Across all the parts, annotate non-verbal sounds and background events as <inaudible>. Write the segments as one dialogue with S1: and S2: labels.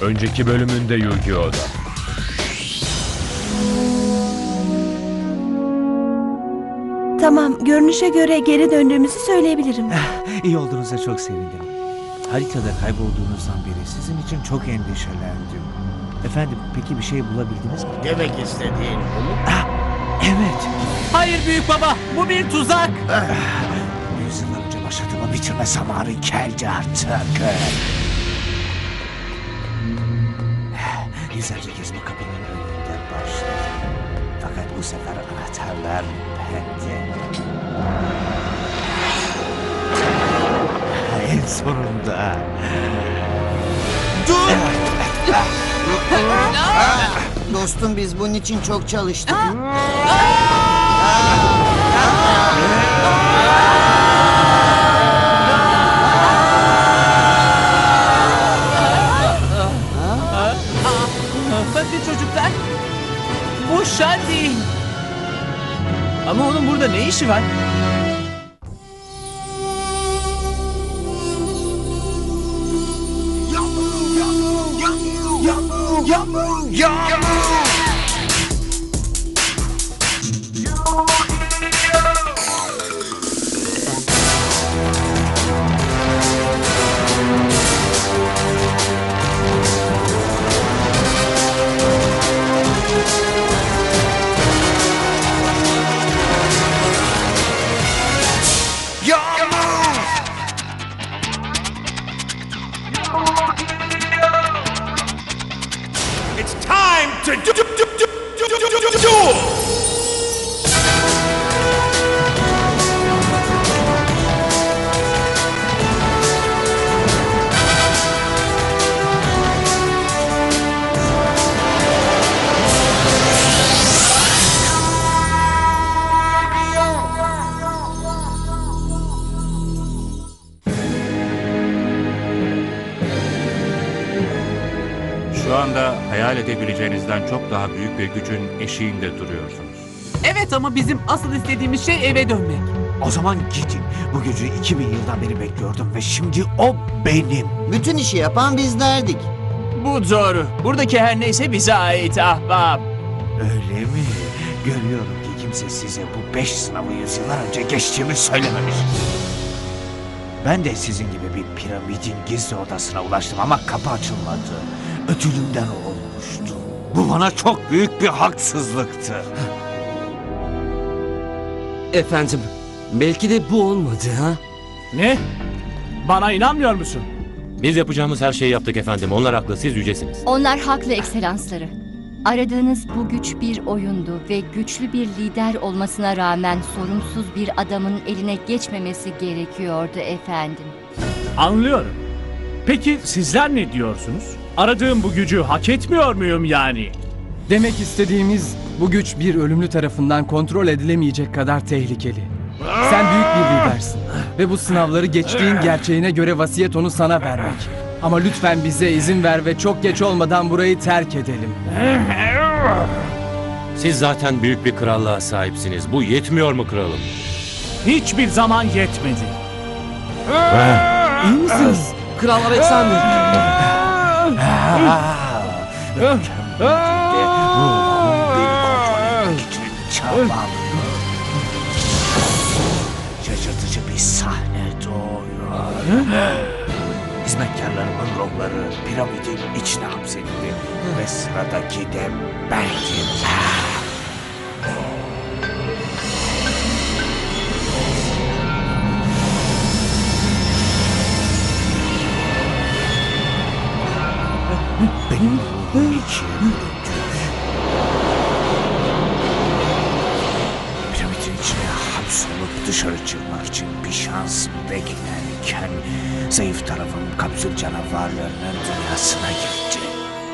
S1: Önceki bölümünde Yu-Gi-Oh'da.
S2: Tamam, görünüşe göre geri döndüğümüzü söyleyebilirim.
S3: İyi olduğunuza çok sevindim. Haritada kaybolduğunuzdan beri sizin için çok endişelendim. Efendim peki bir şey bulabildiniz mi?
S4: Demek istediğin bu mu?
S3: Evet.
S5: Hayır büyük baba bu bir tuzak.
S3: Yüzyıllar önce başladığımı bitirme zamanı geldi artık. Kez bu kapının önünde başladım. Fakat bu sefer anahtarlar bende. En sonunda.
S4: Dostum biz bunun için çok çalıştık.
S5: bu şen değil. Ama onun burada ne işi var?
S6: Yahoo! Yahoo!
S7: Yahoo! Yahoo! Yahoo! Edebileceğinizden çok daha büyük bir gücün eşiğinde duruyorsunuz.
S5: Evet ama bizim asıl istediğimiz şey eve dönmek.
S3: O zaman gidin. Bu gücü 2000 yıldan beri bekliyordum ve şimdi o benim.
S4: Bütün işi yapan bizlerdik.
S5: Bu doğru. Buradaki her neyse bize ait ahbap.
S3: Öyle mi? Görüyorum ki kimse size bu beş sınavı yüzyıllar önce geçtiğimi söylememiş. Ben de sizin gibi bir piramidin gizli odasına ulaştım ama kapı açılmadı. Ödülümden olmuştu. Bu bana çok büyük bir haksızlıktı.
S8: Efendim, belki de bu olmadı ha?
S9: Ne? Bana inanmıyor musun?
S1: Biz yapacağımız her şeyi yaptık efendim. Onlar haklı, siz yücesiniz.
S10: Onlar haklı ekselansları. Aradığınız bu güç bir oyundu ve güçlü bir lider olmasına rağmen sorumsuz bir adamın eline geçmemesi gerekiyordu efendim.
S9: Anlıyorum. Peki sizler ne diyorsunuz? Aradığım bu gücü hak etmiyor muyum yani?
S11: Demek istediğimiz bu güç bir ölümlü tarafından kontrol edilemeyecek kadar tehlikeli. Sen büyük bir lidersin ve bu sınavları geçtiğin gerçeğine göre vasiyet onu sana vermek. Ama lütfen bize izin ver ve çok geç olmadan burayı terk edelim.
S1: Siz zaten büyük bir krallığa sahipsiniz. Bu yetmiyor mu kralım?
S9: Hiçbir zaman yetmedi.
S8: İyi misiniz? Kral Alexander.
S3: Benim için çabam. Şaşırtıcı bir sahne doğuyor. Hizmetkarlarımın ruhları piramidin içine hapsedildi. Ve sıradaki de bendim.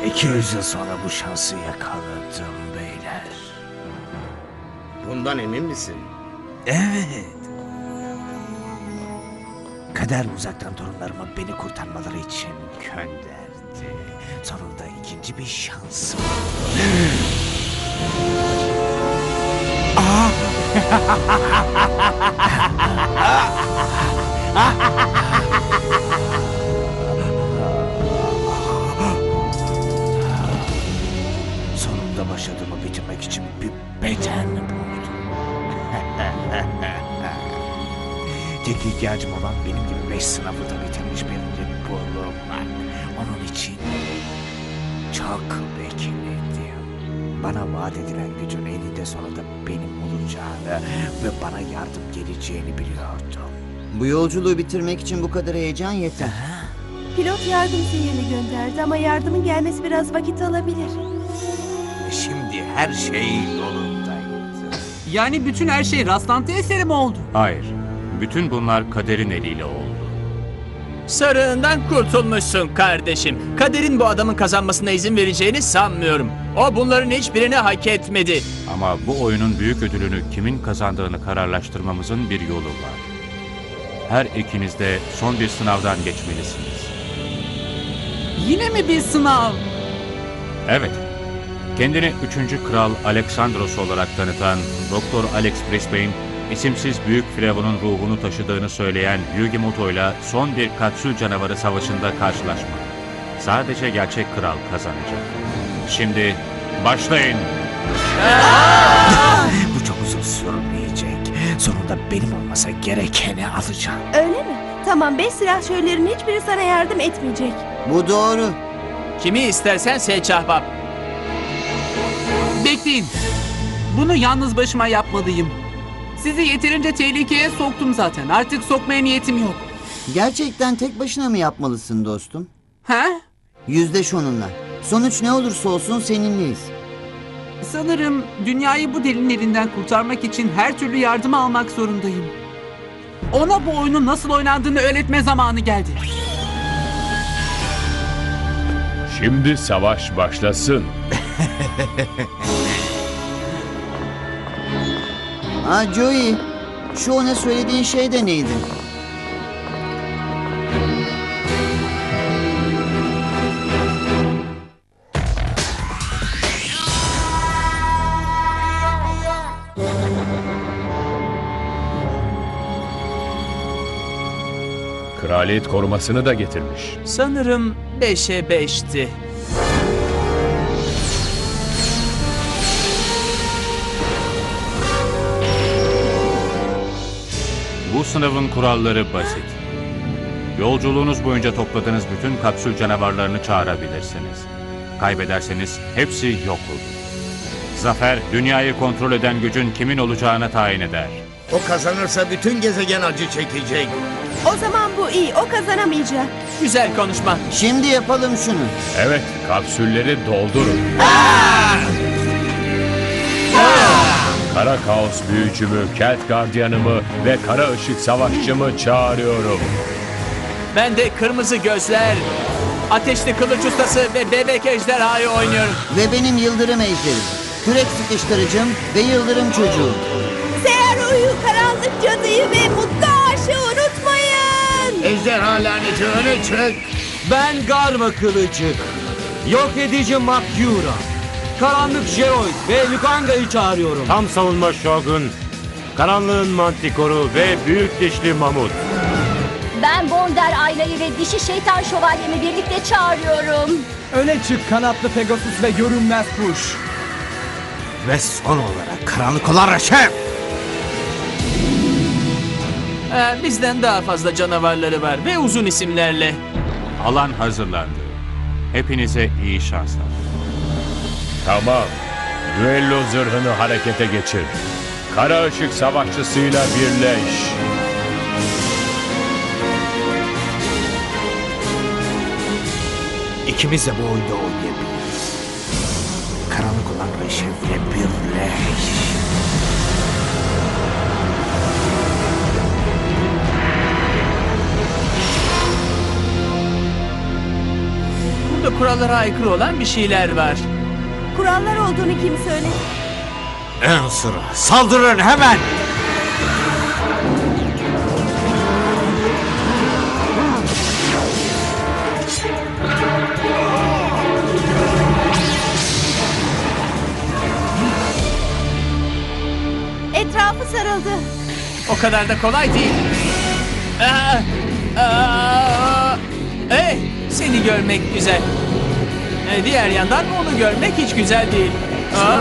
S3: 200 yıl sonra bu şansı yakaladım beyler.
S4: Bundan emin misin?
S3: Evet. Kader uzaktan torunlarımı beni kurtarmaları için gönderdi. Sonunda ikinci bir <laughs> etmek için bir beden buldum. <laughs> Tek ihtiyacım olan benim gibi beş sınavı da bitirmiş birini bulmak. Onun için çok bekledim. Bana vaat edilen gücün eninde sonunda benim olacağını ve bana yardım geleceğini biliyordum.
S4: Bu yolculuğu bitirmek için bu kadar heyecan yeter.
S2: Pilot yardım seyirini gönderdi ama yardımın gelmesi biraz vakit alabilir.
S3: Her şey yolundaydı.
S5: Yani bütün her şey rastlantı eseri mi oldu?
S7: Hayır. Bütün bunlar kaderin eliyle oldu.
S5: Sarığından kurtulmuşsun kardeşim. Kaderin bu adamın kazanmasına izin vereceğini sanmıyorum. O bunların hiçbirini hak etmedi.
S7: Ama bu oyunun büyük ödülünü kimin kazandığını kararlaştırmamızın bir yolu var. Her ikiniz de son bir sınavdan geçmelisiniz.
S5: Yine mi bir sınav?
S7: Evet. Kendini 3. Kral Alexandros olarak tanıtan Doktor Alex Brisbane, isimsiz Büyük Firavun'un ruhunu taşıdığını söyleyen Yugimoto ile son bir kapsül canavarı savaşında karşılaşma. Sadece gerçek kral kazanacak. Şimdi başlayın.
S3: Bu çok uzun sürmeyecek. Sonunda benim olmasa gerekeni alacağım.
S2: Öyle mi? Tamam beş silahşörlerin hiçbiri sana yardım etmeyecek.
S4: Bu doğru.
S5: Kimi istersen seç ahbap.
S12: Bekleyin. Bunu yalnız başıma yapmalıyım. Sizi yeterince tehlikeye soktum zaten. Artık sokmaya niyetim yok.
S4: Gerçekten tek başına mı yapmalısın dostum?
S12: Ha?
S4: Yüzleş onunla. Sonuç ne olursa olsun seninleyiz.
S12: Sanırım dünyayı bu delinin elinden kurtarmak için her türlü yardımı almak zorundayım. Ona bu oyunun nasıl oynandığını öğretme zamanı geldi.
S6: Şimdi savaş başlasın. <laughs>
S4: Ha Joey, şu ona söylediğin şey de neydi?
S6: Kraliyet korumasını da getirmiş.
S5: Sanırım 5'e 5'ti.
S7: Bu sınavın kuralları basit. Yolculuğunuz boyunca topladığınız bütün kapsül canavarlarını çağırabilirsiniz. Kaybederseniz hepsi yok olur. Zafer, dünyayı kontrol eden gücün kimin olacağına tayin eder.
S6: O kazanırsa bütün gezegen acı çekecek.
S2: O zaman bu iyi. O kazanamayacak.
S5: Güzel konuşma.
S4: Şimdi yapalım şunu.
S6: Evet, kapsülleri doldurun. Kara Kaos büyücümü, Kelt Gardiyanımı ve Kara Işık Savaşçımı çağırıyorum.
S5: Ben de kırmızı gözler, ateşli kılıç ustası ve bebek ejderhayı oynuyorum.
S4: Ve benim yıldırım ejderim. Kürek sıkıştırıcım ve yıldırım çocuğum.
S2: Seher uyu, karanlık cadıyı ve mutlu aşı unutmayın.
S6: Ejderha laneti öne çık.
S8: Ben Garma Kılıcı. Yok edici Makyura. Karanlık Jeroid ve Lukanga'yı çağırıyorum.
S1: Tam savunma Shogun. Karanlığın mantikoru ve büyük dişli mamut.
S10: Ben Bonder Ayla'yı ve dişi şeytan şövalyemi birlikte çağırıyorum.
S11: Öne çık kanatlı Pegasus ve görünmez kuş.
S3: Ve son olarak karanlık olan Reşef.
S5: Ee, bizden daha fazla canavarları var ve uzun isimlerle.
S7: Alan hazırlandı. Hepinize iyi şanslar.
S6: Tamam. Düello zırhını harekete geçir. Kara Işık Savaşçısıyla birleş.
S3: İkimiz de bu oyunda oynayabiliriz. Karanlık olan Reşef'le birleş.
S5: Burada kurallara aykırı olan bir şeyler var.
S2: Kurallar olduğunu kim söyledi?
S3: En sıra saldırın hemen.
S2: Etrafı sarıldı.
S5: O kadar da kolay değil. Aa, aa, hey, seni görmek güzel. Ee, diğer yandan onu görmek hiç güzel değil. Aa,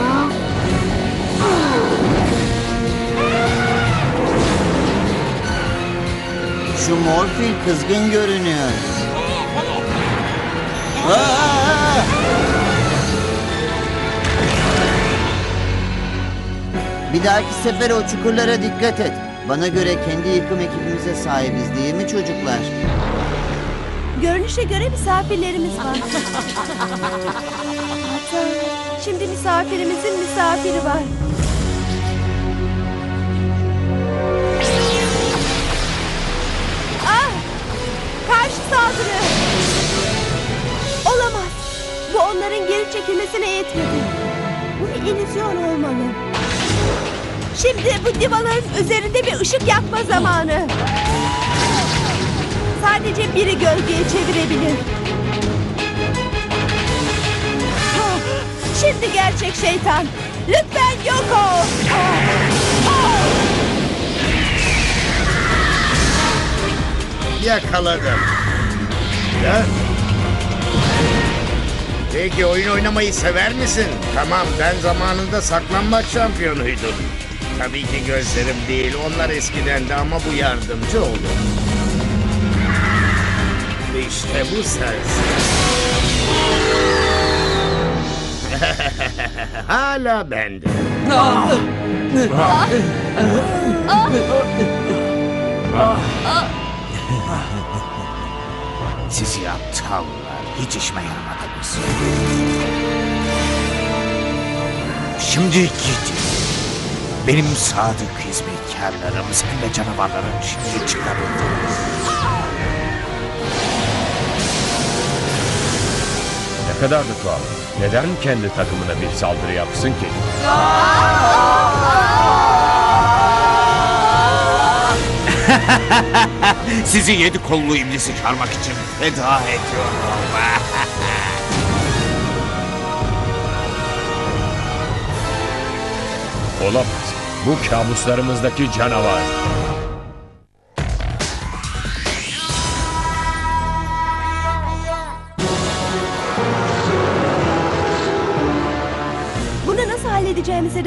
S4: Şu morfil kızgın görünüyor. Bir dahaki sefer o çukurlara dikkat et. Bana göre kendi yıkım ekibimize sahibiz değil mi çocuklar?
S2: Görünüşe göre misafirlerimiz var. Hatta <laughs> şimdi misafirimizin misafiri var. Ah! Karşı saldırı! Olamaz. Bu onların geri çekilmesine yetmedi. Bu bir illüzyon olmalı. Şimdi bu divaların üzerinde bir ışık yakma zamanı. Sadece biri gölgeye çevirebilir. Şimdi gerçek şeytan. Lütfen yok ol.
S13: Yakaladım. Ya? Peki oyun oynamayı sever misin? Tamam ben zamanında saklanmaç şampiyonuydum. Tabii ki gözlerim değil onlar eskiden de ama bu yardımcı oldu. İşte bu sensin. <laughs> Hala bende.
S3: Sizi aptallar. Hiç işime yaramadınız. Şimdi gidin. Benim sadık hizmetkarlarım sen ve canavarların şimdi çıkarıldınız.
S1: Ne kadar da tuhaf. Neden kendi takımına bir saldırı yapsın ki? <laughs>
S3: Sizi yedi kollu iblisi çarmak için feda ediyorum.
S1: Olamaz. Bu kabuslarımızdaki canavar.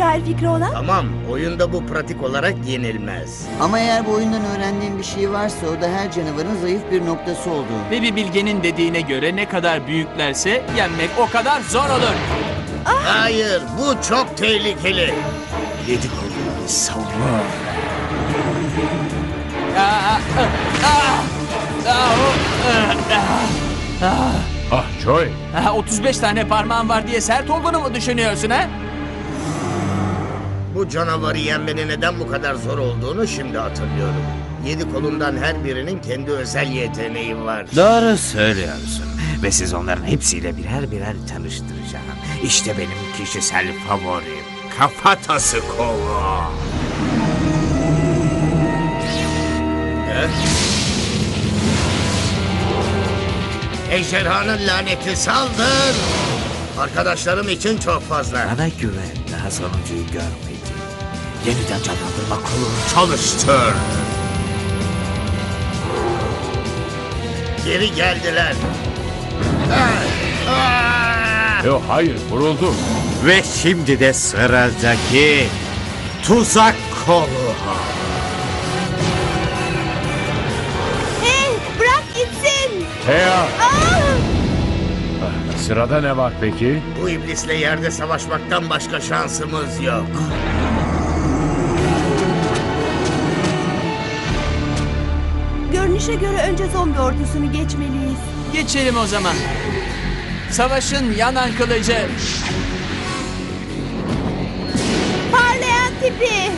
S2: Dair fikri olan?
S13: Tamam oyunda bu pratik olarak yenilmez.
S4: Ama eğer bu oyundan öğrendiğim bir şey varsa o da her canavarın zayıf bir noktası olduğu.
S5: Ve bir bilgenin dediğine göre ne kadar büyüklerse yenmek o kadar zor olur.
S13: Hayır bu çok tehlikeli.
S3: Yedi kollu savunma.
S5: Aa, aa, aa, aa, aa, aa.
S1: Ah Joy.
S5: Ha, 35 tane parmağın var diye sert olduğunu mu düşünüyorsun ha?
S13: Bu canavarı yenmenin neden bu kadar zor olduğunu şimdi hatırlıyorum. Yedi kolundan her birinin kendi özel yeteneği var.
S3: Doğru söylüyorsun. Ve siz onların hepsiyle birer birer tanıştıracağım. İşte benim kişisel favorim. Kafatası kolu.
S13: Ejderhanın laneti saldır. Arkadaşlarım için çok fazla.
S3: Bana güven. Daha sonuncuyu görmedim. Yeniden canlandırma kolunu çalıştır.
S13: Geri geldiler.
S1: Yok hayır vuruldum.
S3: Ve şimdi de sıradaki tuzak kolu.
S2: Hey bırak gitsin.
S1: Thea.
S2: Aa!
S1: Sırada ne var peki?
S13: Bu iblisle yerde savaşmaktan başka şansımız yok.
S2: Görünüşe göre önce zombi ordusunu geçmeliyiz.
S5: Geçelim o zaman. Savaşın yanan kılıcı.
S2: Parlayan tipi.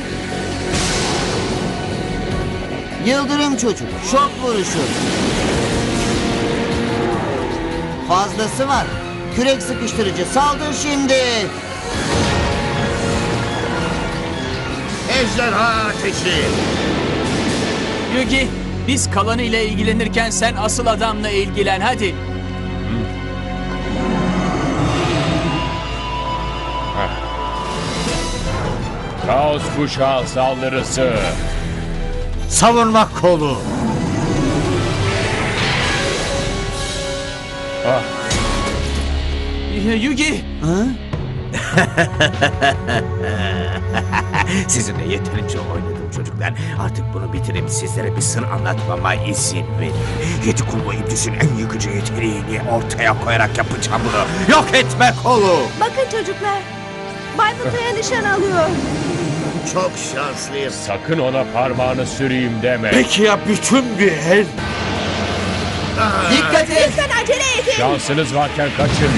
S4: Yıldırım çocuk, şok vuruşu. Fazlası var. Kürek sıkıştırıcı, saldır şimdi.
S13: Ejderha ateşi.
S5: Yugi, biz kalanı ile ilgilenirken sen asıl adamla ilgilen hadi.
S1: Kaos kuşağı saldırısı.
S3: Savunma kolu.
S1: Ah,
S5: Yugi,
S4: Ha? <laughs> <laughs>
S3: Sizinle yeterince oynadım çocuklar. Artık bunu bitirip sizlere bir sır anlatmama izin verin. Yedi kullu iblisin en yıkıcı yeteneğini ortaya koyarak yapacağım bunu. Yok etme kolu.
S2: Bakın çocuklar. Bay Buta'ya nişan alıyor.
S13: Çok şanslıyım.
S1: Sakın ona parmağını süreyim deme.
S3: Peki ya bütün bir el?
S2: Dikkat et. Lütfen acele edin.
S1: Şansınız varken kaçın.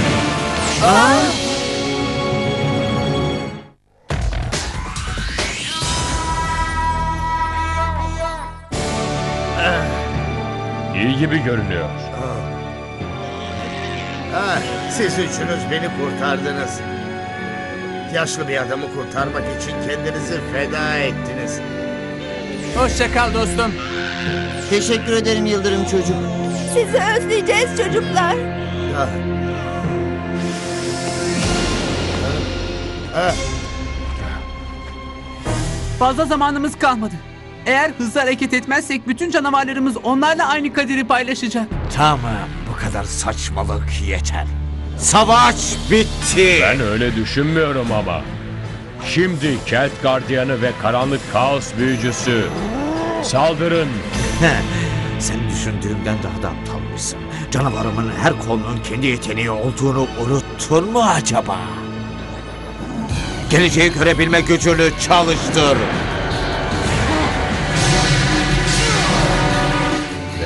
S1: İyi gibi görünüyor.
S13: Ah, siz üçünüz beni kurtardınız. Yaşlı bir adamı kurtarmak için kendinizi feda ettiniz.
S5: Hoşça kal dostum.
S4: Teşekkür ederim Yıldırım çocuk.
S2: Sizi özleyeceğiz çocuklar.
S13: Ah. Ah,
S12: Fazla zamanımız kalmadı. Eğer hızlı hareket etmezsek bütün canavarlarımız onlarla aynı kaderi paylaşacak.
S3: Tamam bu kadar saçmalık yeter. Savaş bitti.
S1: Ben öyle düşünmüyorum ama. Şimdi Kelt Gardiyanı ve Karanlık Kaos Büyücüsü saldırın.
S3: Sen düşündüğümden daha da aptalmışsın. Canavarımın her kolunun kendi yeteneği olduğunu unuttun mu acaba? Geleceği görebilme gücünü çalıştır.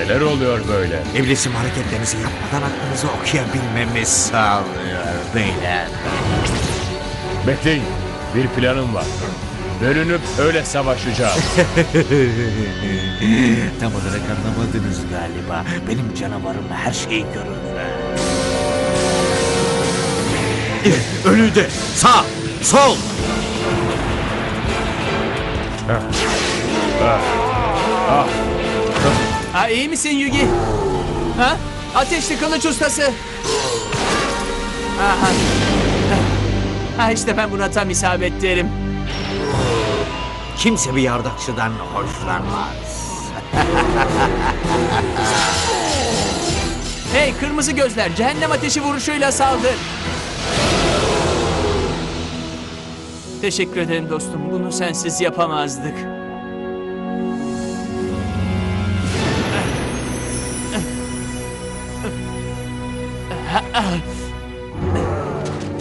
S1: Neler oluyor böyle?
S3: İblisim hareketlerinizi yapmadan aklınızı okuyabilmemi sağlıyor beyler.
S1: Bekleyin. Bir planım var. Bölünüp öyle savaşacağız. <laughs>
S3: Tam olarak anlamadınız galiba. Benim canavarım her şeyi görür. Önü de sağ, sol.
S5: Ha iyi misin Yugi? Ha? Ateşli kılıç ustası. Aha. Ha işte ben buna tam isabet derim.
S3: Kimse bir yardakçıdan hoşlanmaz. <laughs>
S5: Hey kırmızı gözler cehennem ateşi vuruşuyla saldır. Teşekkür ederim dostum. Bunu sensiz yapamazdık.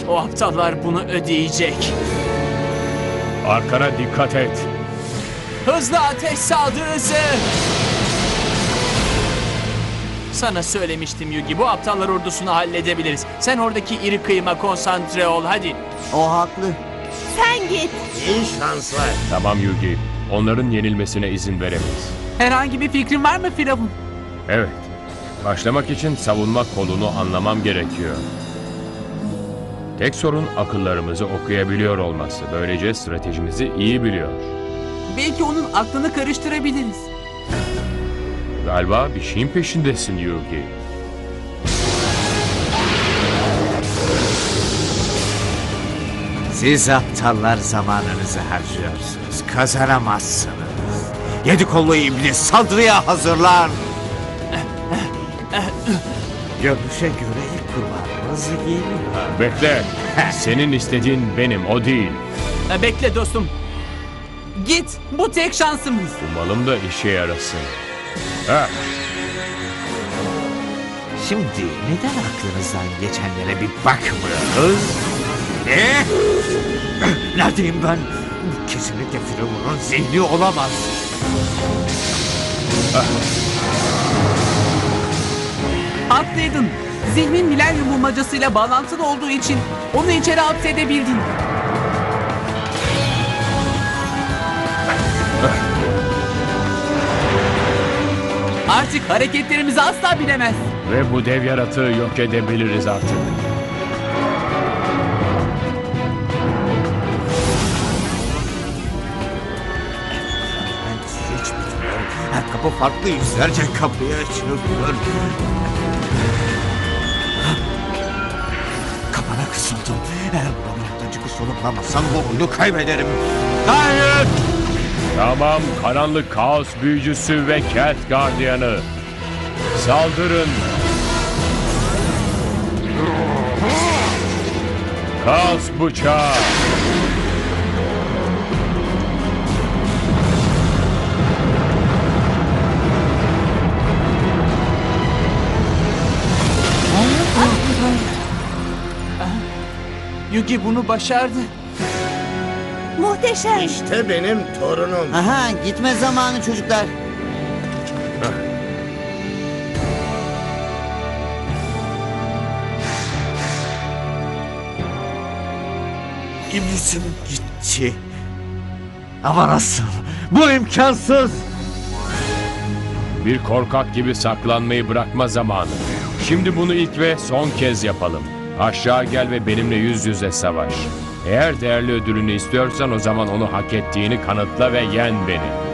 S5: O aptallar bunu ödeyecek.
S1: Arkana dikkat et.
S5: Hızlı ateş saldırısı! Sana söylemiştim Yugi. Bu aptallar ordusunu halledebiliriz. Sen oradaki iri kıyıma konsantre ol hadi.
S4: O haklı.
S2: Sen git.
S13: iyi şanslar.
S1: Tamam Yugi. Onların yenilmesine izin veremeyiz.
S12: Herhangi bir fikrin var mı Firavun?
S1: Evet. Başlamak için savunma kolunu anlamam gerekiyor. Tek sorun akıllarımızı okuyabiliyor olması. Böylece stratejimizi iyi biliyor.
S12: Belki onun aklını karıştırabiliriz.
S1: Galiba bir şeyin peşindesin Yugi.
S3: Siz aptallar zamanınızı harcıyorsunuz. Kazanamazsınız. Yedi kollu iblis saldırıya hazırlan. Görünüşe göre ilk kurbanımız geliyor.
S1: Bekle. Senin istediğin benim, o değil.
S5: Ha, bekle dostum.
S12: Git, bu tek şansımız.
S1: Umalım da işe yarasın. Ha,
S3: Şimdi neden aklınızdan geçenlere bir bakmıyoruz? Ne? Neredeyim ben? Bu kesinlikle Firavun'un zihni olamaz.
S12: Haklıydın. Zihnin milenyum bulmacasıyla bağlantılı olduğu için onu içeri hapsedebildin. Artık hareketlerimizi asla bilemez.
S1: ve bu dev yaratığı yok edebiliriz artık.
S3: Her kapı farklı yüzlerce kapıya açılıyor. Eğer buradan çıkış yolu bu oyunu kaybederim. Hayır!
S1: Tamam, karanlık kaos büyücüsü ve Kelt Gardiyanı. Saldırın. Kaos bıçağı.
S12: Yugi bunu başardı.
S2: Muhteşem.
S13: İşte benim torunum.
S4: Aha gitme zamanı çocuklar.
S3: İblisim gitti. Ama nasıl? Bu imkansız.
S1: Bir korkak gibi saklanmayı bırakma zamanı. Şimdi bunu ilk ve son kez yapalım. Aşağı gel ve benimle yüz yüze savaş. Eğer değerli ödülünü istiyorsan o zaman onu hak ettiğini kanıtla ve yen beni.